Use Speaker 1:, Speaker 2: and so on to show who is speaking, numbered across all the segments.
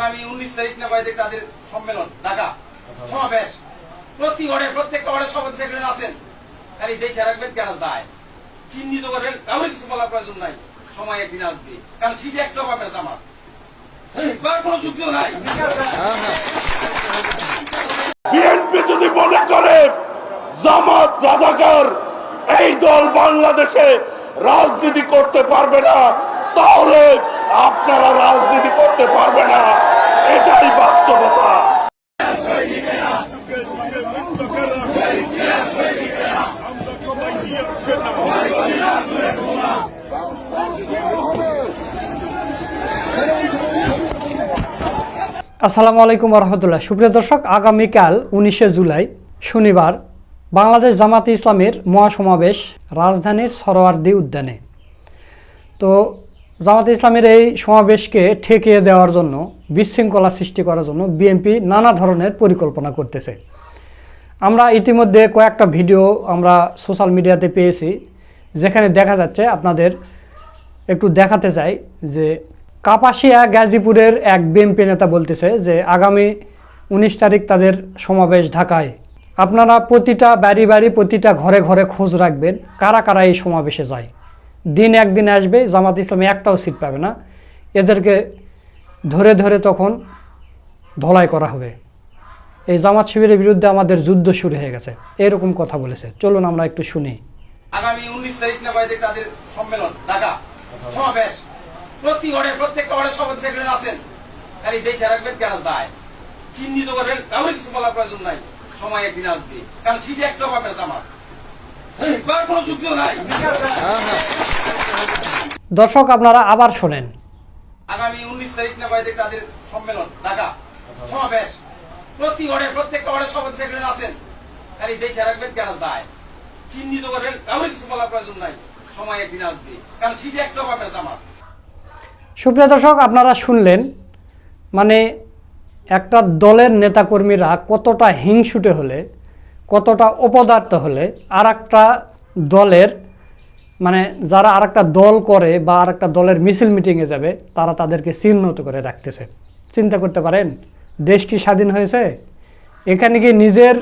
Speaker 1: আগামী উনিশ তারিখ না বাইরে তাদের সম্মেলন, ঢাকা। সমাবেশ। প্রতি ঘরে প্রত্যেকটা ঘরে শপথ সেক্রেটারি আছেন। খালি দেখে রাখবেন কেন যায়। চিহ্নিত করবেন কাউকে কিছু বলার প্রয়োজন নাই। সময় একদিন আসবে। কারণ সিটে একটা পাবে আমার।
Speaker 2: বিএনপি যদি মনে করে, জামাত, রাজাকার, এই দল বাংলাদেশে রাজনীতি করতে পারবে না তাহলে আপনারা রাজনীতি করতে পারবে না। এটাই বাস্তবতা।
Speaker 3: আসসালামু আলাইকুম রহমতুল্লাহ সুপ্রিয় দর্শক, আগামীকাল উনিশে জুলাই, শনিবার, বাংলাদেশ জামাতে ইসলামের মহাসমাবেশ রাজধানীর সরোয়ার্দি উদ্যানে। তো জামাতে ইসলামের এই সমাবেশকে ঠেকিয়ে দেওয়ার জন্য, বিশৃঙ্খলা সৃষ্টি করার জন্য বিএনপি নানা ধরনের পরিকল্পনা করতেছে। আমরা ইতিমধ্যে কয়েকটা ভিডিও আমরা সোশ্যাল মিডিয়াতে পেয়েছি, যেখানে দেখা যাচ্ছে আপনাদের একটু দেখাতে চাই যে কাপাসিয়া গাজীপুরের এক বিএনপি নেতা বলতেছে যে, আগামী উনিশ তারিখ তাদের সমাবেশ ঢাকায়। আপনারা প্রতিটা বাড়ি বাড়ি প্রতিটা ঘরে ঘরে খোঁজ রাখবেন কারা কারা এই সমাবেশে যায়। দিন একদিন আসবে, জামাত ইসলামে একটাও সিট পাবে না। এদেরকে ধরে ধরে তখন ধলাই করা হবে। এই জামাত শিবিরের বিরুদ্ধে আমাদের যুদ্ধ শুরু হয়ে গেছে। এরকম কথা বলেছে। চলুন আমরা একটু শুনি।
Speaker 1: আগামী উনিশ তারিখ না বাইরে তাদের সম্মেলন, ঢাকা। সমাবেশ। প্রতি ঘরে প্রত্যেকটা ঘরে শপথ সেক্রেটারি আছেন। খালি দেখে রাখবেন কেন যায়। চিহ্নিত করবেন কাউকে কিছু বলার প্রয়োজন নাই। সময় একদিন আসবে। কারণ সিটে একটা পাবে আমার এবার কোনো যুক্তিও নাই
Speaker 3: দর্শক আপনারা আবার শোনেন।
Speaker 1: আগামী উনিশ তারিখ না বাইরে তাদের সম্মেলন ঢাকা। সমাবেশ। প্রতি ঘরে প্রত্যেকটা ঘরে শপথ সেক্রেটারি আছেন। খালি দেখে রাখবেন কেন যায়। চিহ্নিত করবেন কাউকে কিছু বলার প্রয়োজন নাই। সময় একদিন আসবে। কারণ সিটে একটা পাবে আমার।
Speaker 3: সুপ্রিয় দর্শক আপনারা শুনলেন মানে একটা দলের নেতাকর্মীরা কতটা হিংসুটে হলে কতটা অপদার্থ হলে আর দলের মানে যারা আর দল করে বা আর দলের মিছিল মিটিংয়ে যাবে, তারা তাদেরকে চিহ্নিত করে রাখতেছে। চিন্তা করতে পারেন, দেশ কি স্বাধীন হয়েছে? এখানে কি নিজের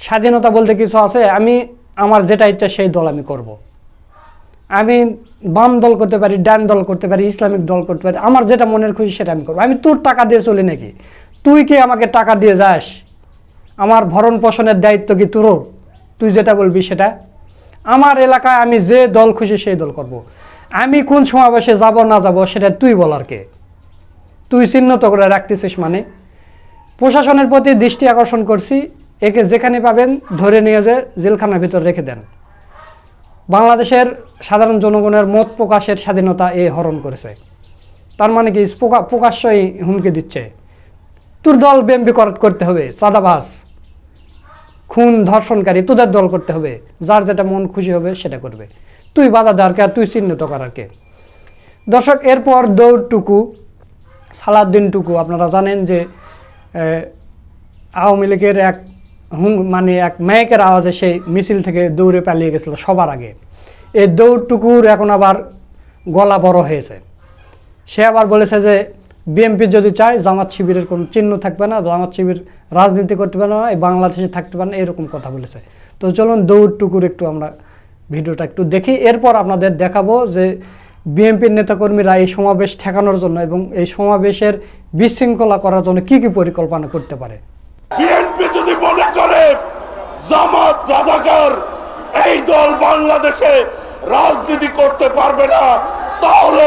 Speaker 3: স্বাধীনতা বলতে কিছু আছে? আমি, আমার যেটা ইচ্ছা সেই দল আমি করব। আমি বাম দল করতে পারি, ডান দল করতে পারি, ইসলামিক দল করতে পারি, আমার যেটা মনের খুশি সেটা আমি করব। আমি তোর টাকা দিয়ে চলি নাকি? তুই কি আমাকে টাকা দিয়ে যাস? আমার ভরণ পোষণের দায়িত্ব কি তোর তুই যেটা বলবি সেটা। আমার এলাকায় আমি যে দল খুশি সেই দল করব। আমি কোন সমাবেশে যাব না যাব সেটা তুই বলার কে। তুই চিহ্নিত করে রাখতেছিস মানে। প্রশাসনের প্রতি দৃষ্টি আকর্ষণ করছি, একে যেখানে পাবেন ধরে নিয়ে যে জেলখানার ভিতর রেখে দেন। বাংলাদেশের সাধারণ জনগণের মত প্রকাশের স্বাধীনতা এ হরণ করেছে। তার মানে কি প্রকা- প্রকাশ্যই হুমকি দিচ্ছে। তোর দল বিএমপি করতে হবে চাঁদাবাস খুন ধর্ষণকারী তোদের দল করতে হবে। যার যেটা মন খুশি হবে সেটা করবে। তুই বাধা দেওয়ার কে আর তুই চিহ্নিত করার কে? দর্শক, এরপর দৌড়টুকু সালাদ্দিনটুকু আপনারা জানেন যে আওয়ামী লীগের এক হুম মানে এক মেয়েকের আওয়াজে সেই মিছিল থেকে দৌড়ে পালিয়ে গেছিল সবার আগে। এই দৌড়টুকুর এখন আবার গলা বড় হয়েছে। সে আবার বলেছে যে বিএনপি যদি চায় জামাত শিবিরের কোনো চিহ্ন থাকবে না, জামাত শিবির রাজনীতি করতে পারে না বাংলাদেশে থাকতে পারে না, এরকম কথা বলেছে। তো চলুন দৌড়টুকুর একটু আমরা ভিডিওটা একটু দেখি। এরপর আপনাদের দেখাবো যে বিএনপির নেতাকর্মীরা এই সমাবেশ ঠেকানোর জন্য এবং এই সমাবেশের বিশৃঙ্খলা করার জন্য কি কি পরিকল্পনা করতে পারে?
Speaker 2: বিএনপি যদি মনে করে জামাত রাজাকার এই দল বাংলাদেশে রাজনীতি করতে পারবে না তাহলে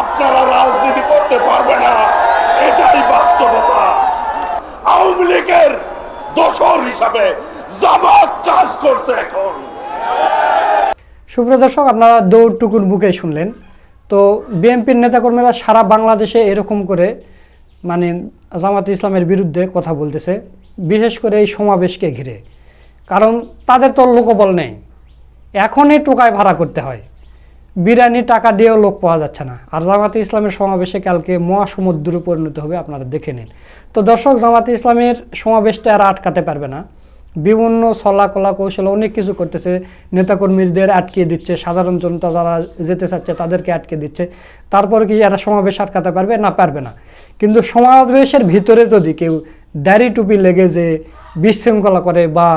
Speaker 2: আপনারা রাজনীতি করতে পারবে না। এটাই বাস্তবতা। আওয়ামী লীগের দোসর হিসাবে জামাত কাজ করছে এখন।
Speaker 3: সুপ্রিয় দর্শক, আপনারা দৌড়টুকুর বুকে শুনলেন। তো বিএনপির নেতাকর্মীরা সারা বাংলাদেশে এরকম করে মানে জামাত ইসলামের বিরুদ্ধে কথা বলতেছে, বিশেষ করে এই সমাবেশকে ঘিরে। কারণ তাদের তো লোকবল নেই। এখনই টোকায় ভাড়া করতে হয়। বিরিয়ানি টাকা দিয়েও লোক পাওয়া যাচ্ছে না। আর জামাতে ইসলামের সমাবেশে কালকে মহাসমুদ্রে পরিণত হবে, আপনারা দেখে নিন। তো দর্শক, জামাতে ইসলামের সমাবেশটা আর আটকাতে পারবে না। বিভিন্ন ছলা কলা কৌশল অনেক কিছু করতেছে। নেতাকর্মীদের আটকে দিচ্ছে, সাধারণ জনতা যারা যেতে চাচ্ছে তাদেরকে আটকে দিচ্ছে। তারপরে কি এরা সমাবেশ আটকাতে পারবে? না পারবে না। কিন্তু সমাবেশের ভিতরে যদি কেউ দাড়ি টুপি লেগে যে বিশৃঙ্খলা করে বা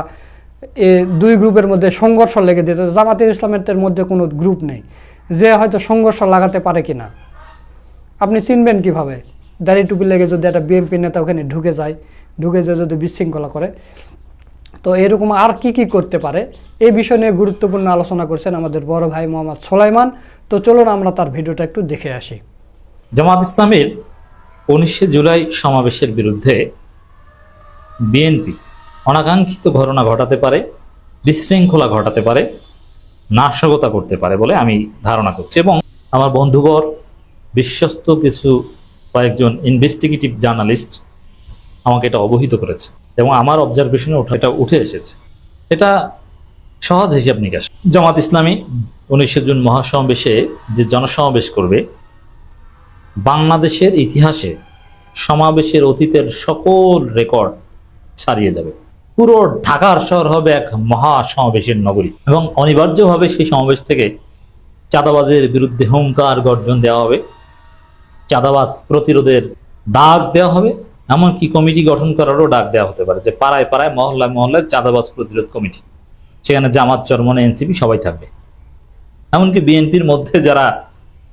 Speaker 3: এ দুই গ্রুপের মধ্যে সংঘর্ষ লেগে দিতে জামাতের ইসলামের মধ্যে কোনো গ্রুপ নেই। যে হয়তো সংঘর্ষ লাগাতে পারে কি না আপনি চিনবেন কীভাবে? দাড়ি টুপি লেগে যদি একটা বিএনপি নেতা ওখানে ঢুকে যায়, ঢুকে যে যদি বিশৃঙ্খলা করে, তো এরকম আর কি কি করতে পারে? এই বিষয় নিয়ে গুরুত্বপূর্ণ আলোচনা করছেন আমাদের বড় ভাই মোহাম্মদ সোলাইমান। তো চলুন আমরা তার ভিডিওটা একটু দেখে আসি।
Speaker 4: জামাত ইসলামের উনিশে জুলাই সমাবেশের বিরুদ্ধে বিএনপি অনাকাঙ্ক্ষিত ঘটনা ঘটাতে পারে, বিশৃঙ্খলা ঘটাতে পারে নাশকতা করতে পারে বলে আমি ধারণা করছি। এবং আমার বন্ধুবর, বিশ্বস্ত কিছু কয়েকজন ইনভেস্টিগেটিভ জার্নালিস্ট আমাকে এটা অবহিত করেছে এবং আমার অবজারভেশনে ওঠা এটা উঠে এসেছে। এটা সহজ হিসাব নিকাশ। জামাত ইসলামী উনিশে জুন মহাসমাবেশে যে জনসমাবেশ করবে, বাংলাদেশের ইতিহাসে সমাবেশের অতীতের সকল রেকর্ড ছাড়িয়ে যাবে। পুরো ঢাকার শহর হবে এক মহা সমাবেশের নগরী এবং অনিবার্যভাবে সেই সমাবেশ থেকে চাঁদাবাজের বিরুদ্ধে হুঙ্কার গর্জন দেওয়া হবে। চাঁদাবাজ প্রতিরোধের ডাক দেওয়া হবে, এমনকি কমিটি গঠন করারও ডাক দেওয়া হতে পারে যে পাড়ায় পাড়ায় মহল্লায় মহল্লায় চাঁদাবাজ প্রতিরোধ কমিটি, সেখানে জামাত চরমনে এনসিপি সবাই থাকবে। এমনকি বিএনপির মধ্যে যারা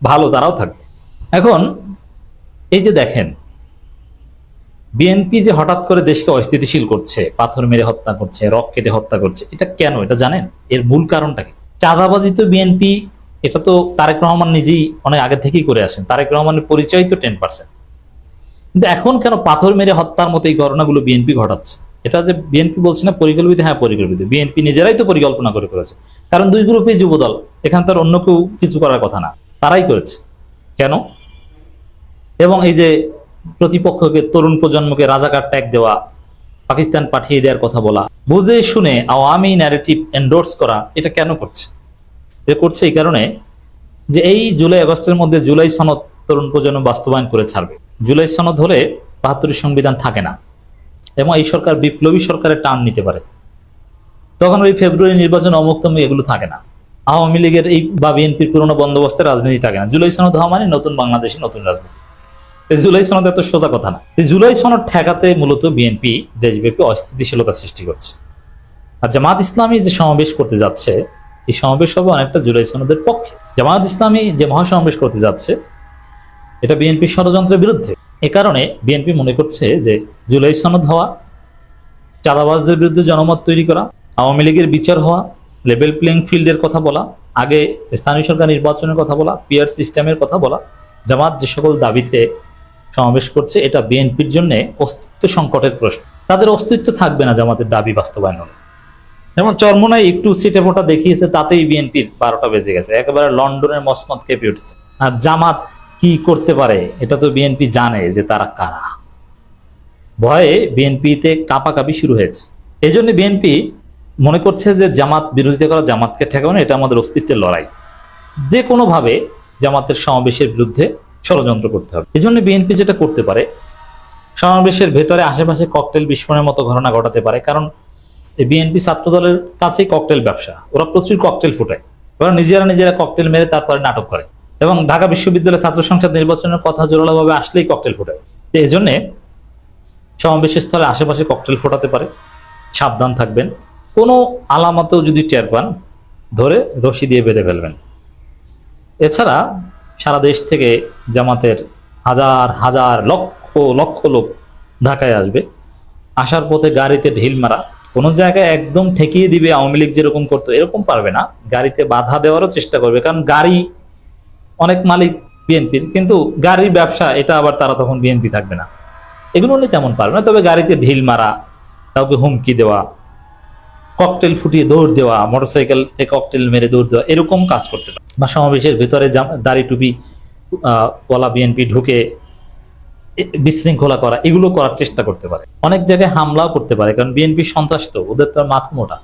Speaker 4: ভালো তারাও থাকবে। এখন এই যে দেখেন বিএনপি যে হঠাৎ করে দেশকে অস্থিতিশীল করছে, পাথর মেরে হত্যা করছে, রক কেটে হত্যা করছে, এটা কেন? এটা জানেন? এর মূল কারণটা কি? চাঁদাবাজি তো বিএনপি, এটা তো তারেক রহমান নিজেই অনেক আগে থেকেই করে আসেন। তারেক রহমানের পরিচয় তো টেন পার্সেন্ট। কিন্তু এখন কেন পাথর মেরে হত্যার মতো এই ঘটনাগুলো বিএনপি ঘটাচ্ছে? এটা যে বিএনপি বলছে না, পরিকল্পিত? হ্যাঁ পরিকল্পিত। বিএনপি নিজেরাই তো পরিকল্পনা করে করেছে কারণ দুই গ্রুপে যুবদল, এখান তার অন্য কেউ কিছু করার কথা না। তারাই করেছে। কেন? এবং এই যে প্রতিপক্ষকে তরুণ প্রজন্মকে রাজাকার ট্যাগ দেওয়া, পাকিস্তান পাঠিয়ে দেওয়ার কথা বলা, বুঝে শুনে আওয়ামী ন্যারেটিভ এন্ডোর্স করা, এটা কেন করছে? এটা করছে এই কারণে যে এই জুলাই আগস্টের মধ্যে জুলাই সনদ তরুণ প্রজন্ম বাস্তবায়ন করে ছাড়বে। জুলাই সনদ হলে বাহাত্তরের সংবিধান থাকে না এবং এই সরকার বিপ্লবী সরকারের টান নিতে পারে। তখন ওই ফেব্রুয়ারি নির্বাচন অমুক্তম এগুলো থাকে না। আওয়ামী লীগের এই বা বিএনপির পুরনো বন্দোবস্তের রাজনীতি থাকে না। জুলাই সনদ হওয়া মানে নতুন বাংলাদেশে নতুন রাজনীতি। জুলাই সনদ এত সোজা কথা না। জুলাই সনদ ঠেকাতে মূলত বিএনপি দেশব্যাপী অস্থিতিশীলতা সৃষ্টি করছে। আর জামাত ইসলামী যে সমাবেশ করতে যাচ্ছে, এই সমাবেশ হবে অনেকটা জুলাই সনদের পক্ষে। জামাত ইসলামী যে মহাসমাবেশ করতে যাচ্ছে, এটা বিএনপি ষড়যন্ত্রের বিরুদ্ধে। এ কারণে বিএনপি মনে করছে যে জুলাই সনদ হওয়া, চাঁদাবাজদের বিরুদ্ধে জনমত তৈরি করা, আওয়ামী লীগের বিচার হওয়া, লেভেল প্লেইং ফিল্ডের কথা বলা, আগে স্থানীয় সরকার নির্বাচনের কথা বলা, পিয়ার সিস্টেমের কথা বলা, জামাত যে সকল দাবিতে সমাবেশ করছে এটা বিএনপির জন্য অস্তিত্ব সংকটের প্রশ্ন। তাদের অস্তিত্ব থাকবে না জামাতের দাবি বাস্তবায়ন হলে যেমন চরমনায় একটু সিটে ফোটা দেখিয়েছে, তাতেই বিএনপির বারোটা বেজে গেছে। একেবারে লন্ডনের মসমত কেঁপে উঠেছে। আর জামাত কি করতে পারে, এটা তো বিএনপি জানে যে তারা কারা। ভয়ে বিএনপিতে কাঁপাকাঁপি শুরু হয়েছে। এই জন্য বিএনপি মনে করছে যে জামাত বিরোধিতা করা জামাতকে ঠেকানো, এটা আমাদের অস্তিত্বের লড়াই। যে কোনোভাবে জামাতের সমাবেশের বিরুদ্ধে ষড়যন্ত্র করতে হবে। এই জন্য বিএনপি যেটা করতে পারে, সমাবেশের ভেতরে আশেপাশে ককটেল বিস্ফোরণের মতো ঘটনা ঘটাতে পারে, কারণ বিএনপি ছাত্র দলের কাছেই ককটেল ব্যবসা। ওরা প্রচুর ককটেল ফুটায়। ওরা নিজেরা নিজেরা ককটেল মেরে তারপরে নাটক করে। এবং ঢাকা বিশ্ববিদ্যালয়ের ছাত্র সংসদ নির্বাচনের কথা জোরালোভাবে আসলেই ককটেল ফুটায়। তো এই জন্যে সমাবেশের স্থলে আশেপাশে ককটেল ফোটাতে পারে। সাবধান থাকবেন। কোনো আলামতেও যদি টের পান, ধরে রশি দিয়ে বেঁধে ফেলবেন। এছাড়া সারা দেশ থেকে জামাতের হাজার হাজার লক্ষ লক্ষ লোক ঢাকায় আসবে। আসার পথে গাড়িতে ঢিল মারা, কোনো জায়গায় একদম ঠেকিয়ে দিবে আওয়ামী লীগ যেরকম করতো, এরকম পারবে না। গাড়িতে বাধা দেওয়ারও চেষ্টা করবে, কারণ গাড়ি অনেক মালিক বিএনপির কিন্তু গাড়ির ব্যবসা, এটা আবার তারা তখন বিএনপি থাকবে না। এগুলো নিয়ে তেমন পারবে না, তবে গাড়িতে ঢিল মারা, কাউকে হুমকি দেওয়া ককটেল ফুটিয়ে দৌড় দেওয়া, মোটরসাইকেল থেকে ককটেল মেরে দৌড় দেওয়া, এরকম কাজ করতে পারে। বা সমাবেশের ভেতরে দাড়ি টুপি পলা বিএনপি ঢুকে বিশৃঙ্খলা করা, এগুলো করার চেষ্টা করতে পারে। অনেক জায়গায় হামলাও করতে পারে, কারণ বিএনপি সন্ত্রাস তো, ওদের তো মাথা মোটা।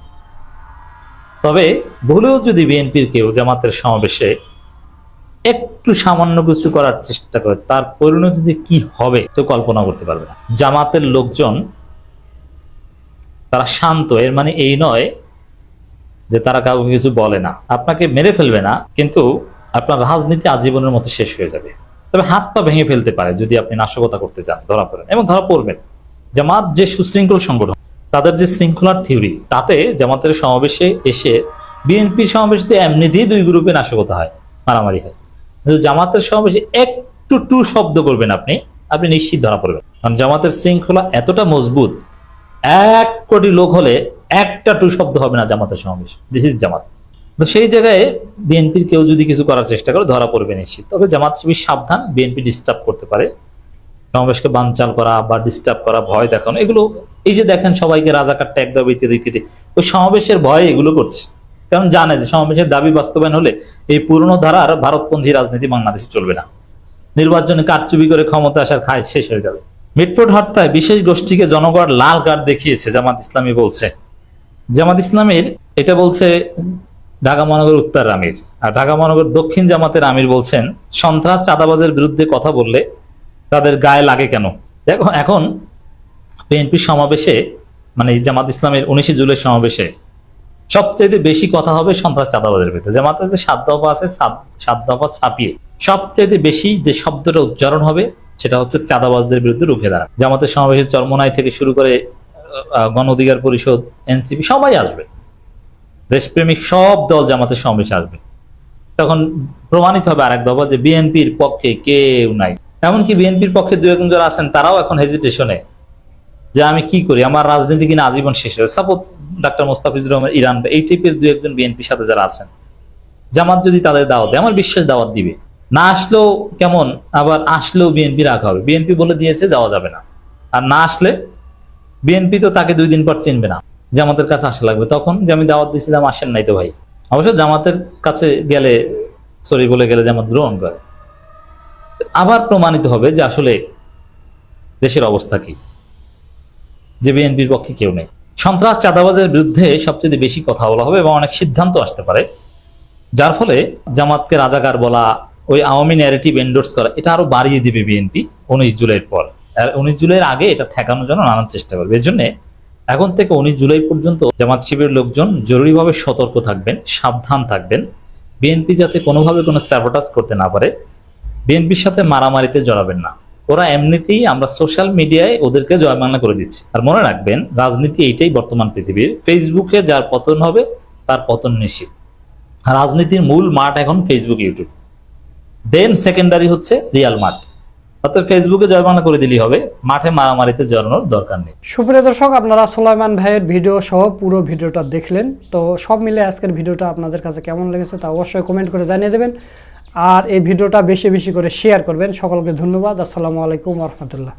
Speaker 4: তবে ভুলেও যদি বিএনপির কেউ জামাতের সমাবেশে একটু সামান্য কিছু করার চেষ্টা করে, তার পরিণতি যে কি হবে তো কল্পনা করতে পারবে না। জামাতের লোকজন তারা শান্ত, এর মানে এই নয় যে তারা কাউকে কিছু বলে না। আপনাকে মেরে ফেলবে না, কিন্তু আপনার রাজনীতি আজীবনের মতো শেষ হয়ে যাবে। তবে হাত পা ভেঙে ফেলতে পারে যদি আপনি নাশকতা করতে চান, ধরা পড়েন। এবং ধরা পড়বেন। জামাত যে সুশৃঙ্খল সংগঠন, তাদের যে শৃঙ্খলার থিওরি, তাতে জামাতের সমাবেশে এসে বিএনপির সমাবেশে তো এমনিতেই দুই গ্রুপে নাশকতা হয়, মারামারি হয়। কিন্তু জামাতের সমাবেশে একটু টু শব্দ করবেন আপনি আপনি নিশ্চিত ধরা পড়বেন। কারণ জামাতের শৃঙ্খলা এতটা মজবুত এক কোটি লোক হলে একটা টু শব্দ হবে না জামাতের সমাবেশ। This is Jamaat. সেই জায়গায় বিএনপির কেউ যদি কিছু করার চেষ্টা করে, ধরা পড়বে নিশ্চিত। তবে জামাত শিবির সাবধান, বিএনপি ডিস্টার্ব করতে পারে। সমাবেশকে বানচাল করা বা ডিস্টার্ব করা, ভয় দেখানো, এগুলো এই যে দেখেন সবাইকে রাজাকার ট্যাগ দেওয়া ইত্যাদি ইত্যাদি ওই সমাবেশের ভয়ে এগুলো করছে। কারণ জানে যে সমাবেশের দাবি বাস্তবায়ন হলে এই পুরনো ধারার ভারতপন্থী রাজনীতি বাংলাদেশে চলবে না। নির্বাচনে কারচুপি করে ক্ষমতা আসার খায় শেষ হয়ে যাবে। মিটফোর্ড হত্যায় বিশেষ গোষ্ঠীকে জনগণ লাল কার্ড দেখিয়েছে, জামাত ইসলামী বলছে। জামাত ইসলামের, এটা বলছে ঢাকা মহানগর উত্তর আমির। আর ঢাকা মহানগর দক্ষিণ জামাতের আমির বলছেন, সন্ত্রাস চাঁদাবাজের বিরুদ্ধে কথা বললে তাদের গায়ে লাগে কেন? দেখো, এখন বিএনপির সমাবেশে মানে জামাত ইসলামের উনিশে জুলাই সমাবেশে সবচেয়ে বেশি কথা হবে সন্ত্রাস চাঁদাবাজের ভিতরে জামাতের যে সাত দফা আছে, সাত দফা ছাপিয়ে। সবচেয়ে বেশি যে শব্দটা উচ্চারণ হবে সেটা হচ্ছে চাঁদাবাজদের বিরুদ্ধে রুখে দাঁড়ানো। জামাতের সমাবেশে চরমনাই থেকে শুরু করে গণ অধিকার পরিষদ, এনসিপি, সবাই আসবে। দেশপ্রেমিক সব দল জামাতের সমাবেশে আসবে। তখন প্রমাণিত হবে আরেক দফা যে বিএনপির পক্ষে কেউ নাই। এমনকি বিএনপির পক্ষে দু একজন যারা আছেন, তারাও এখন হেজিটেশনে যে আমি কি করি? আমার রাজনীতি কিনা আজীবন শেষ হয়ে suppose doctor Mostafizur Rahman, Iran এই টাইপের দু একজন বিএনপির সাথে যারা আছেন, জামাত যদি তাদের দাওয়াত দেয়, আমার বিশ্বাস দাওয়াত দিবে। না আসলেও কেমন, আবার আসলেও বিএনপি রাখা হবে। বিএনপি বলে দিয়েছে যাওয়া যাবে না। আর না আসলে বিএনপি তো তাকে দুই দিন পর চিনবে না, জামাতের কাছে আসা লাগবে। তখন যে আমি দাওয়াত দিয়েছিলাম, আসেন নাই তো ভাই। অবশ্য জামাতের কাছে গেলে, সরি বলে গেলে জামাত গ্রহণ করে। আবার প্রমাণিত হবে যে আসলে দেশের অবস্থা কি। যে বিএনপির পক্ষে কেউ নেই। সন্ত্রাস চাঁদাবাজের বিরুদ্ধে সবচেয়ে বেশি কথা বলা হবে এবং অনেক সিদ্ধান্ত আসতে পারে। যার ফলে জামাতকে রাজাকার বলা ওই আওয়ামী ন্যারেটিভ এন্ডোর্স করা। এটা আরও বাড়িয়ে দিবে বিএনপি উনিশ জুলাইয়ের পর। আর উনিশ জুলাইয়ের আগে এটা ঠেকানোর জন্য নানান চেষ্টা করবে। এর জন্য এখন থেকে উনিশ জুলাই পর্যন্ত জামাত শিবিরের লোকজন জরুরিভাবে সতর্ক থাকবেন, সাবধান থাকবেন। বিএনপি যাতে কোনোভাবে কোনো স্যাবোটাস করতে না পারে বিএনপির সাথে মারামারিতে জড়াবেন না। ওরা এমনিতেই আমরা সোশ্যাল মিডিয়ায় ওদেরকে জয়মান্না করে দিচ্ছি। আর মনে রাখবেন, রাজনীতি এইটাই বর্তমান পৃথিবীর। ফেসবুকে যার পতন হবে, তার পতন নিশ্চিত। রাজনীতির মূল মাঠ এখন ফেসবুক ইউটিউব দেন সেকেন্ডারি হচ্ছে রিয়াল মাঠ অর্থাৎ ফেসবুকে জয়মানা করে দিলেই হবে, মাঠে মারামারিতে জড়ানোর দরকার নেই।
Speaker 3: সুপ্রিয় দর্শক, আপনারা সুলাইমান ভাইয়ের ভিডিও সহ পুরো ভিডিওটা দেখলেন। তো সব মিলে আজকের ভিডিওটা আপনাদের কাছে কেমন লেগেছে তা অবশ্যই কমেন্ট করে জানিয়ে দেবেন। আর এই ভিডিওটা বেশি বেশি করে শেয়ার করবেন। সকলকে ধন্যবাদ। আসসালামু আলাইকুম রহমতুল্লাহ।